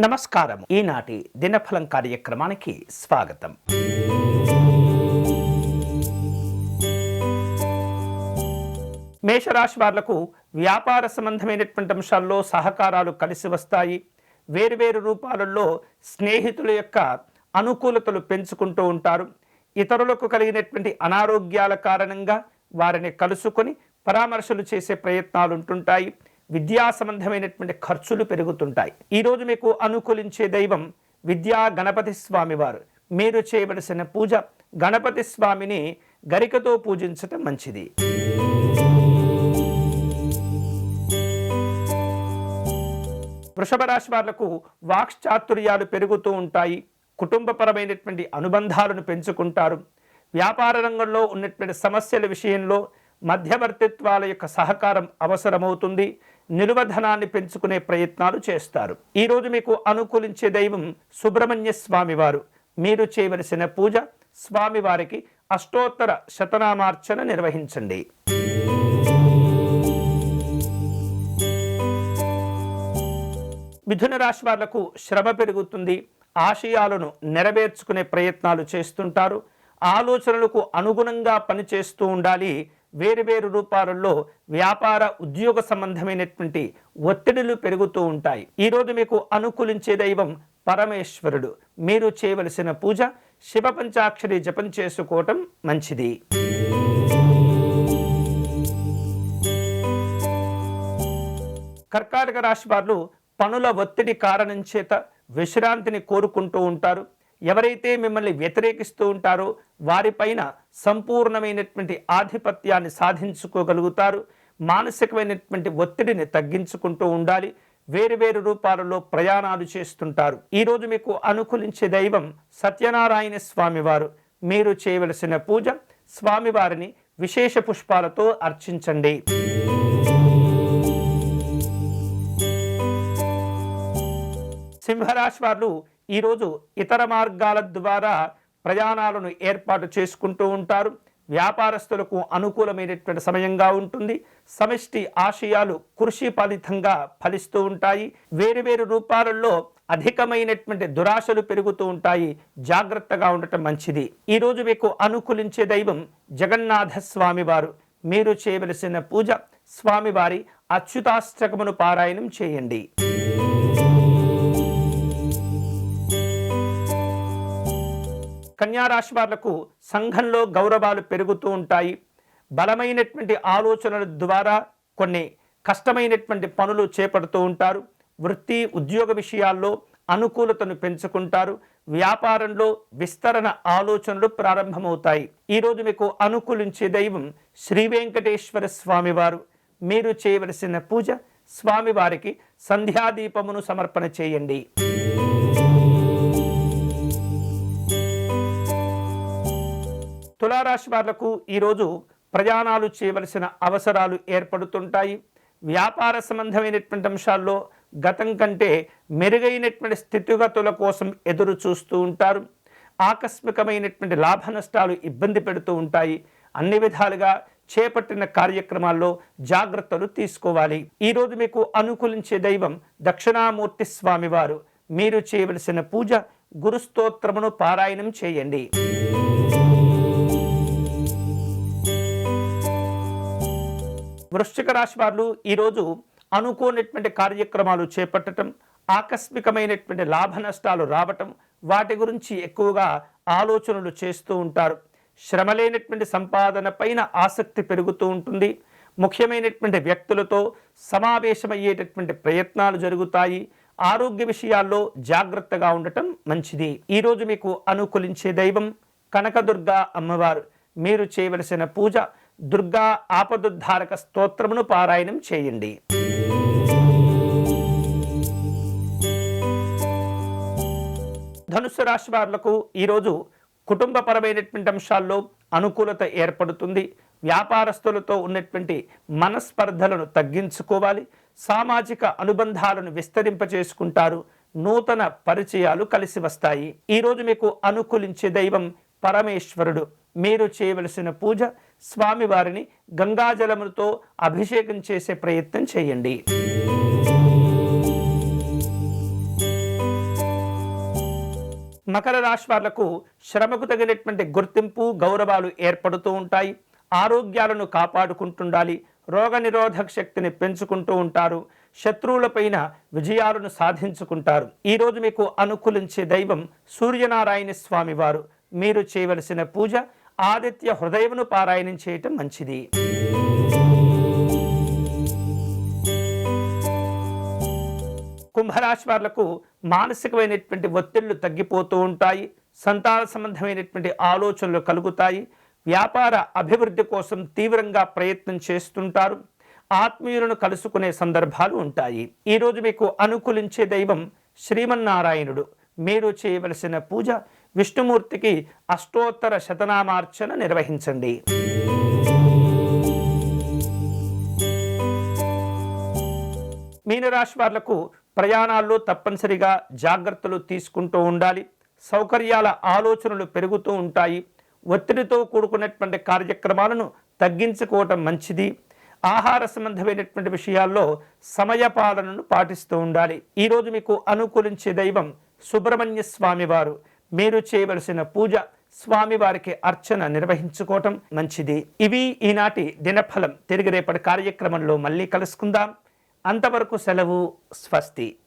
నమస్కారం ఈనాటి దినఫలం కార్యక్రమానికి స్వాగతం. మేషరాశి వాళ్ళకు వ్యాపార సంబంధమైనటువంటి అంశాల్లో సహకారాలు కలిసి వస్తాయి. వేరువేరు రూపాలలో స్నేహితుల యొక్క అనుకూలతలు పెంచుకుంటూ ఉంటారు. ఇతరులకు కలిగినటువంటి అనారోగ్యాల కారణంగా వారిని కలుసుకొని పరామర్శలు చేసే ప్రయత్నాలు ఉంటుంటాయి. విద్యా సంబంధమైనటువంటి ఖర్చులు పెరుగుతుంటాయి. ఈరోజు మీకు అనుకూలించే దైవం విద్యా గణపతి స్వామి వారు. మీరు చేయవలసిన పూజ గణపతి స్వామిని గరికతో పూజించటం మంచిది. వృషభ రాశి వాళ్ళకు వాక్చాతుర్యాలు పెరుగుతూ ఉంటాయి. కుటుంబపరమైనటువంటి అనుబంధాలను పెంచుకుంటారు. వ్యాపార రంగంలో ఉన్నటువంటి సమస్యల విషయంలో మధ్యవర్తిత్వాల యొక్క సహకారం అవసరమవుతుంది. నిలువధనాన్ని పెంచుకునే ప్రయత్నాలు చేస్తారు. ఈరోజు మీకు అనుకూలించే దైవం సుబ్రహ్మణ్య స్వామివారు. మీరు చేయవలసిన పూజ స్వామివారికి అష్టోత్తర శతనామార్చన నిర్వహించండి. మిథున రాశి వాళ్ళకు శ్రమ పెరుగుతుంది. ఆశయాలను నెరవేర్చుకునే ప్రయత్నాలు చేస్తుంటారు. ఆలోచనలకు అనుగుణంగా పనిచేస్తూ ఉండాలి. వేరువేరు రూపాలలో వ్యాపార ఉద్యోగ సంబంధమైనటువంటి ఒత్తిడులు పెరుగుతూ ఉంటాయి. ఈరోజు మీకు అనుకూలించే దైవం పరమేశ్వరుడు. మీరు చేయవలసిన పూజ శివ పంచాక్షరి జపం చేసుకోవటం మంచిది. కర్కాటక రాశి వారు పనుల ఒత్తిడి కారణం చేత విశ్రాంతిని కోరుకుంటూ ఉంటారు. ఎవరైతే మిమ్మల్ని వ్యతిరేకిస్తూ ఉంటారో వారిపైన సంపూర్ణమైనటువంటి ఆధిపత్యాన్ని సాధించుకోగలుగుతారు. మానసికమైనటువంటి ఒత్తిడిని తగ్గించుకుంటూ ఉండాలి. వేరువేరు రూపాలలో ప్రయాణాలు చేస్తుంటారు. ఈరోజు మీకు అనుకూలించే దైవం సత్యనారాయణ స్వామివారు. మీరు చేయవలసిన పూజ స్వామివారిని విశేష పుష్పాలతో అర్చించండి. సింహరాశి వారు ఈరోజు ఇతర మార్గాల ద్వారా ప్రయాణాలను ఏర్పాటు చేసుకుంటూ ఉంటారు. వ్యాపారస్తులకు అనుకూలమైనటువంటి సమయంగా ఉంటుంది. సమిష్టి ఆశయాలు కృషి ఫలితంగా ఫలిస్తూ ఉంటాయి. వేరు వేరు రూపాలలో అధికమైనటువంటి దురాశలు పెరుగుతూ ఉంటాయి. జాగ్రత్తగా ఉండటం మంచిది. ఈరోజు మీకు అనుకూలించే దైవం జగన్నాథ స్వామివారు మీరు చేయవలసిన పూజ స్వామివారి అచ్యుతాష్టకమును పారాయణం చేయండి. కన్యారాశి వాళ్ళకు సంఘంలో గౌరవాలు పెరుగుతూ ఉంటాయి. బలమైనటువంటి ఆలోచనల ద్వారా కొన్ని కష్టమైనటువంటి పనులు చేపడుతూ ఉంటారు. వృత్తి ఉద్యోగ విషయాల్లో అనుకూలతను పెంచుకుంటారు. వ్యాపారంలో విస్తరణ ఆలోచనలు ప్రారంభమవుతాయి. ఈరోజు మీకు అనుకూలించే దైవం శ్రీ వెంకటేశ్వర స్వామివారు. మీరు చేయవలసిన పూజ స్వామివారికి సంధ్యాదీపమును సమర్పణ చేయండి. తులారాశి వాళ్ళకు ఈరోజు ప్రయాణాలు చేయవలసిన అవసరాలు ఏర్పడుతుంటాయి. వ్యాపార సంబంధమైనటువంటి అంశాల్లో గతం కంటే మెరుగైనటువంటి స్థితిగతుల కోసం ఎదురు చూస్తూ ఉంటారు. ఆకస్మికమైనటువంటి లాభ నష్టాలు ఇబ్బంది పెడుతూ ఉంటాయి. అన్ని విధాలుగా చేపట్టిన కార్యక్రమాల్లో జాగ్రత్తలు తీసుకోవాలి. ఈరోజు మీకు అనుకూలించే దైవం దక్షిణామూర్తి స్వామివారు. మీరు చేయవలసిన పూజ గురుస్తోత్రమును పారాయణం చేయండి. వృశ్చిక రాశి వారు ఈరోజు అనుకోనటువంటి కార్యక్రమాలు చేపట్టడం ఆకస్మికమైనటువంటి లాభ నష్టాలు రావటం వాటి గురించి ఎక్కువగా ఆలోచనలు చేస్తూ ఉంటారు. శ్రమ లేనటువంటి సంపాదన పైన ఆసక్తి పెరుగుతూ ఉంటుంది. ముఖ్యమైనటువంటి వ్యక్తులతో సమావేశమయ్యేటటువంటి ప్రయత్నాలు జరుగుతాయి. ఆరోగ్య విషయాల్లో జాగ్రత్తగా ఉండటం మంచిది. ఈరోజు మీకు అనుకూలించే దైవం కనకదుర్గ అమ్మవారు. మీరు చేయవలసిన పూజ దుర్గా ఆపదుద్ధారక స్తోత్రమును పారాయణం చేయండి. ధనుసు రాశి వారులకు ఈరోజు కుటుంబపరమైనటువంటి అంశాల్లో అనుకూలత ఏర్పడుతుంది. వ్యాపారస్తులతో ఉన్నటువంటి మనస్పర్ధలను తగ్గించుకోవాలి. సామాజిక అనుబంధాలను విస్తరింపచేసుకుంటారు. నూతన పరిచయాలు కలిసి వస్తాయి. ఈరోజు మీకు అనుకూలించే దైవం పరమేశ్వరుడు. మీరు చేయవలసిన పూజ స్వామివారిని గంగాజలములతో అభిషేకం చేసే ప్రయత్నం చేయండి. మకర రాశి వాళ్ళకు శ్రమకు తగినటువంటి గుర్తింపు గౌరవాలు ఏర్పడుతూ ఉంటాయి. ఆరోగ్యాలను కాపాడుకుంటుండాలి. రోగ నిరోధక శక్తిని పెంచుకుంటూ ఉంటారు. శత్రువులపైన విజయాలను సాధించుకుంటారు. ఈరోజు మీకు అనుకూలించే దైవం సూర్యనారాయణ స్వామివారు. మీరు చేయవలసిన పూజ ఆదిత్య హృదయమును పారాయణం చేయటం మంచిది. కుంభరాశి వాళ్ళకు మానసికమైనటువంటి ఒత్తిళ్ళు తగ్గిపోతూ ఉంటాయి. సంతాన సంబంధమైనటువంటి ఆలోచనలు కలుగుతాయి. వ్యాపార అభివృద్ధి కోసం తీవ్రంగా ప్రయత్నం చేస్తుంటారు. ఆత్మీయులను కలుసుకునే సందర్భాలు ఉంటాయి. ఈరోజు మీకు అనుకూలించే దైవం శ్రీమన్నారాయణుడు. మీరు చేయవలసిన పూజ విష్ణుమూర్తికి అష్టోత్తర శతనామార్చన నిర్వహించండి. మీనరాశి వాళ్ళకు ప్రయాణాల్లో తప్పనిసరిగా జాగ్రత్తలు తీసుకుంటూ ఉండాలి. సౌకర్యాల ఆలోచనలు పెరుగుతూ ఉంటాయి. ఒత్తిడితో కూడుకున్నటువంటి కార్యక్రమాలను తగ్గించుకోవటం మంచిది. ఆహార సంబంధమైనటువంటి విషయాల్లో సమయపాలనను పాటిస్తూ ఉండాలి. ఈరోజు మీకు అనుకూలించే దైవం సుబ్రహ్మణ్య స్వామివారు మీరు చేయవలసిన పూజ స్వామివారికి అర్చన నిర్వహించుకోవటం మంచిది. ఇవి ఈనాటి దినఫలం. తిరిగి రేపటి కార్యక్రమంలో మళ్ళీ కలుసుకుందాం. అంతవరకు సెలవు స్వస్తి.